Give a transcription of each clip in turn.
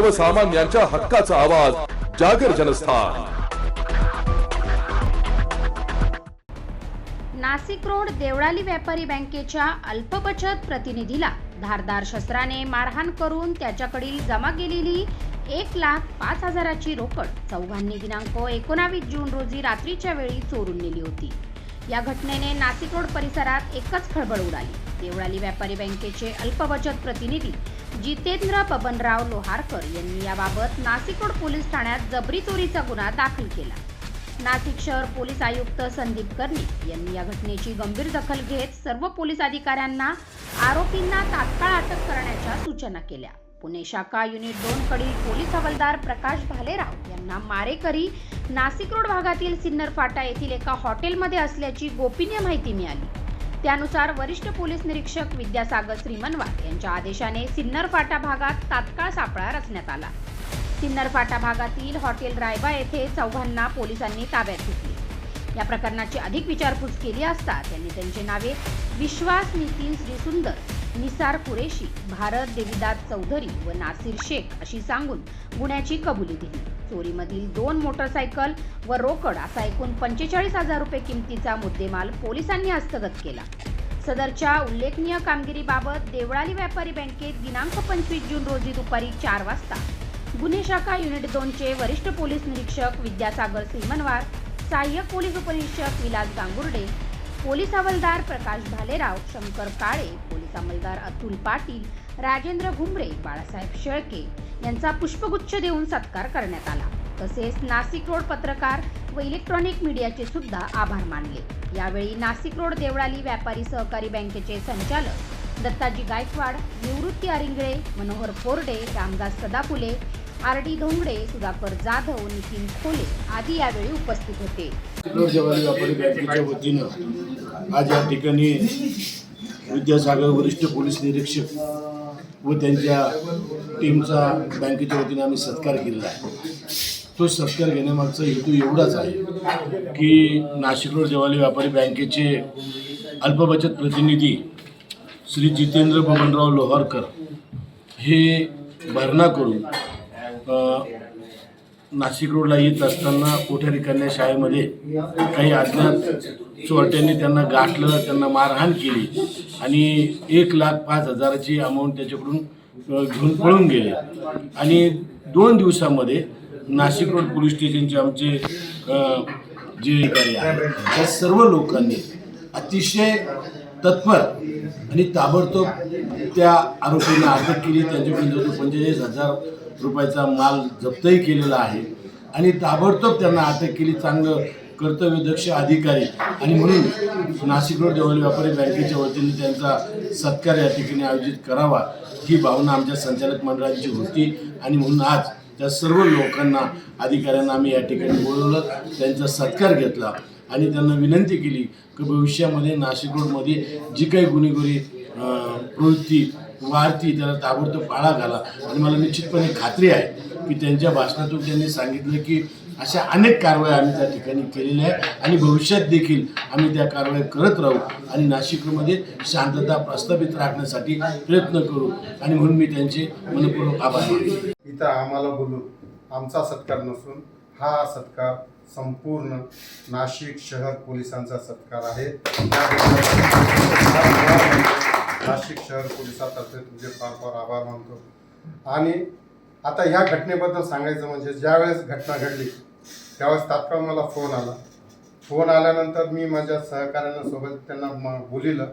सर्वसामान्यांच्या हक्काचा आवाज जागर जनस्थान. नाशिक रोड देवळाली व्यापारी बँकेच्या अल्पबचत प्रतिनिधीला धारदार शस्त्राने मारहाण करून त्याच्याकडील जमा केलेली एक लाख पाच हजाराची रोकड चौघांनी दिनांक एकोणावीस जून रोजी रात्रीच्या वेळी चोरून नेली होती. या घटनेने नाशिक रोड परिसरात एकच खळबळ उडाली. देवळाली व्यापारी बँकेचे अल्पबचत प्रतिनिधी जितेंद्र बबनराव लोहारकर यांनी याबाबत नाशिक रोड पोलीस ठाण्यात जबरी चोरीचा गुन्हा दाखल केला. नाशिक शहर पोलीस आयुक्त संदीप कर्णिक यांनी या घटनेची गंभीर दखल घेत सर्व पोलीस अधिकाऱ्यांना आरोपींना तात्काळ अटक करण्याच्या सूचना केल्या. पुणे शाखा युनिट दोन कडील पोलीस हवालदार प्रकाश भालेराव यांना मारेकरी नाशिक रोड भागातील सिन्नर फाटा येथील एका हॉटेलमध्ये असल्याची गोपनीय माहिती मिळाली. त्यानुसार वरिष्ठ पोलीस निरीक्षक विद्यासागर श्रीमनवार यांच्या आदेशाने सिन्नर फाटा भागात तात्काळ सापळा रचण्यात आला. सिन्नर फाटा भागातील हॉटेल रायबा येथे चौघांना पोलिसांनी ताब्यात घेतले. या प्रकरणाची अधिक विचारपूस केली असता त्यांनी त्यांची नावे विश्वास नितीन श्रीसुंदर निसार कुरेशी भारत देवीदास चौधरी व नासिर शेख अशी सांगून गुन्ह्याची कबुली दिली. चोरीमधील दोन मोटरसायकल व रोकड असा एकूण पंचेचाळीस हजार रुपये किमतीचा मुद्देमाल पोलिसांनी हस्तगत केला. सदरच्या उल्लेखनीय कामगिरीबाबत देवळाली व्यापारी बँकेत दिनांक पंचवीस जून रोजी दुपारी चार वाजता गुन्हे शाखा युनिट दोनचे वरिष्ठ पोलीस निरीक्षक विद्यासागर सिमनवार सहाय्यक पोलीस उपनिरीक्षक विलास गांगुर्डे पोलीस हवालदार प्रकाश भालेराव शंकर काळे पोलीस अंमलदार अतुल पाटील राजेंद्र घुमरे बाळासाहेब शेळके यांचा पुष्पगुच्छ देऊन सत्कार करण्यात आला. तसेच नाशिक रोड पत्रकार व इलेक्ट्रॉनिक मीडियाचे सुद्धा आभार मानले. यावेळी नाशिक रोड देवळाली व्यापारी सहकारी बँकेचे संचालक दत्ताजी गायकवाड निवृत्ती अरिंगळे मनोहर फोरडे रामदास सदाफुले आर डी धोंगडे सुधाकर जाधव नितीन खोले आदी यावेळी उपस्थित होते. व्यापारी बँकेच्या वतीनं आज या ठिकाणी विद्यासागर वरिष्ठ पोलीस निरीक्षक व त्यांच्या टीमचा बँकेच्या वतीनं आम्ही सत्कार केलेला आहे. तो सत्कार घेण्यामागचा हेतू एवढाच आहे की नाशिक रोड जवाली व्यापारी बँकेचे अल्पबचत प्रतिनिधी श्री जितेंद्र बबनराव लोहारकर हे भरणा करून नाशिक रोडला येत असताना कोठारी कन्या शाळेमध्ये काही अज्ञात चोरट्यांनी त्यांना गाठलं त्यांना मारहाण केली आणि एक लाख पाच हजाराची अमाऊंट त्याच्याकडून घेऊन पळून गेले. आणि दोन दिवसामध्ये नाशिक रोड पोलीस स्टेशनचे आमचे जे अधिकारी आहेत त्या सर्व लोकांनी अतिशय तत्पर आणि ताबडतोब त्या आरोपींना अटक केली. त्यांच्याकडून जवळ पंचेचाळीस हजार रुपयाचा माल जप्तही केलेला आहे. आणि ताबडतोब त्यांना अटक केली. चांगलं कर्तव्यदक्ष अधिकारी आणि म्हणून नाशिक रोड जवळ व्यापारी बँकेच्या वतीने त्यांचा सत्कार या ठिकाणी आयोजित करावा ही भावना आमच्या संचालक मंडळाची होती. आणि म्हणून आज त्या सर्व लोकांना अधिकाऱ्यांना आम्ही या ठिकाणी बोलवलं. त्यांचा सत्कार घेतला. आणि त्यांना विनंती केली की भविष्यामध्ये नाशिक रोडमध्ये जी काही गुन्हेगारी प्रवृत्ती वाढती त्याला ताबडतोब पाळा घाला. आणि मला निश्चितपणे खात्री आहे की त्यांच्या भाषणातून त्यांनी सांगितलं की अशा अनेक कारवाया आम्ही त्या ठिकाणी केलेल्या आहे आणि भविष्यात देखील आम्ही त्या कारवाया करत राहू आणि नाशिकमध्ये शांतता प्रस्थापित राखण्यासाठी प्रयत्न करू. आणि म्हणून मी त्यांचे मनपूर्वक आभार मानले इथं आम्हाला बोलून आमचा सत्कार नसून हा सत्कार संपूर्ण नाशिक शहर पोलिसांचा सत्कार आहे. नाशिक शहर पोलिसातर्फे तुझे फार फार आभार मानतो. आणि आता ह्या घटनेबद्दल सांगायचं म्हणजे ज्यावेळेस घटना घडली त्यावेळेस तात्काळ मला फोन आला. फोन आल्यानंतर मी माझ्या सहकाऱ्यांना सोबत त्यांना म बोलिलं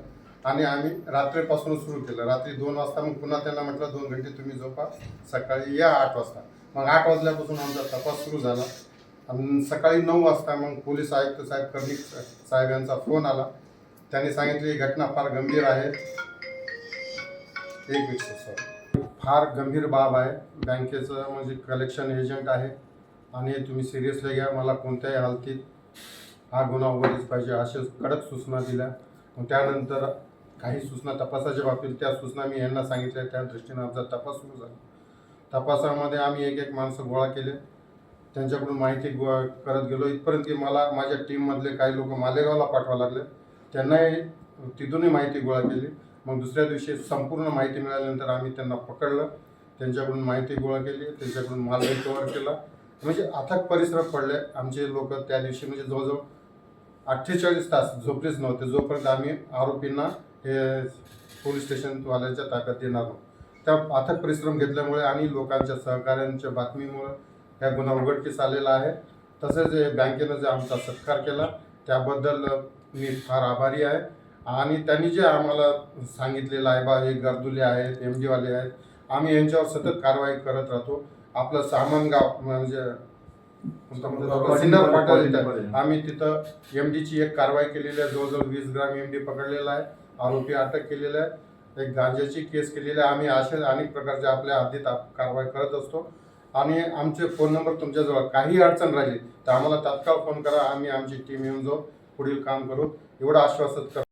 आणि आम्ही रात्रीपासून सुरू केलं. रात्री दोन वाजता मग पुन्हा त्यांना म्हटलं दोन घंटे तुम्ही झोपा सकाळी या आठ वाजता. मग आठ वाजल्यापासून आमचा तपास सुरू झाला. आणि सकाळी नऊ वाजता मग पोलीस आयुक्त साहेब कर्णिक साहेब यांचा फोन आला. त्यांनी सांगितली ही घटना फार गंभीर आहे. एक मिनिट सर फार गंभीर बाब आहे. बँकेचं म्हणजे कलेक्शन एजंट आहे. आणि तुम्ही सिरियसली घ्या मला कोणत्याही हालतीत हा गुन्हा उघडलीच पाहिजे अशा कडक सूचना दिल्या. मग त्यानंतर काही सूचना तपासाच्या बाबतीत त्या सूचना मी यांना सांगितल्या. त्या दृष्टीनं आमचा तपास सुरू झाला. तपासामध्ये आम्ही एक एक माणसं गोळा केले. त्यांच्याकडून माहिती गोळा करत गेलो. इथपर्यंत की मला माझ्या टीममधले काही लोक मालेगावला पाठवा लागले. त्यांनाही तिथूनही माहिती गोळा केली. मग दुसऱ्या दिवशी संपूर्ण माहिती मिळाल्यानंतर आम्ही त्यांना पकडलं. त्यांच्याकडून माहिती गोळा केली. त्यांच्याकडून माल रिकवर केला. म्हणजे अथक परिश्रम पडले आमचे लोक त्या दिवशी. म्हणजे जवळजवळ अठ्ठेचाळीस तास झोपलेच नव्हते. जोपर्यंत आम्ही आरोपींना हे पोलीस स्टेशनवाल्यांच्या ताकद देणार आहोत त्या अथक परिश्रम घेतल्यामुळे आणि लोकांच्या सहकार्यांच्या बातमीमुळे ह्या गुन्हा उघडकीस आलेला आहे. तसेच हे बँकेनं जे आमचा सत्कार केला त्याबद्दल मी फार आभारी आहे. आणि त्यांनी जे आम्हाला सांगितलेलं आहे बा हे गर्दुले आहेत एम डीवाले आहेत आम्ही यांच्यावर सतत कारवाई करत राहतो. आपलं म्हणजे कोणतं म्हणतात आपलं सिन्नर आम्ही तिथं एम डीची एक कारवाई केलेली आहे. जवळजवळ वीस ग्राम एम डी पकडलेला आहे. आरोपी अटक केलेला आहे. एक गांजाची केस केलेली आहे. आम्ही अशा अनेक प्रकारच्या आपल्या हद्दीत कारवाई करत असतो. आणि आमचे फोन नंबर तुमच्याजवळ काही अडचण राहिली तर आम्हाला तात्काळ फोन करा. आम्ही आमची टीम येऊन जाऊ. पुढील काम करू. एवढं आश्वासित कर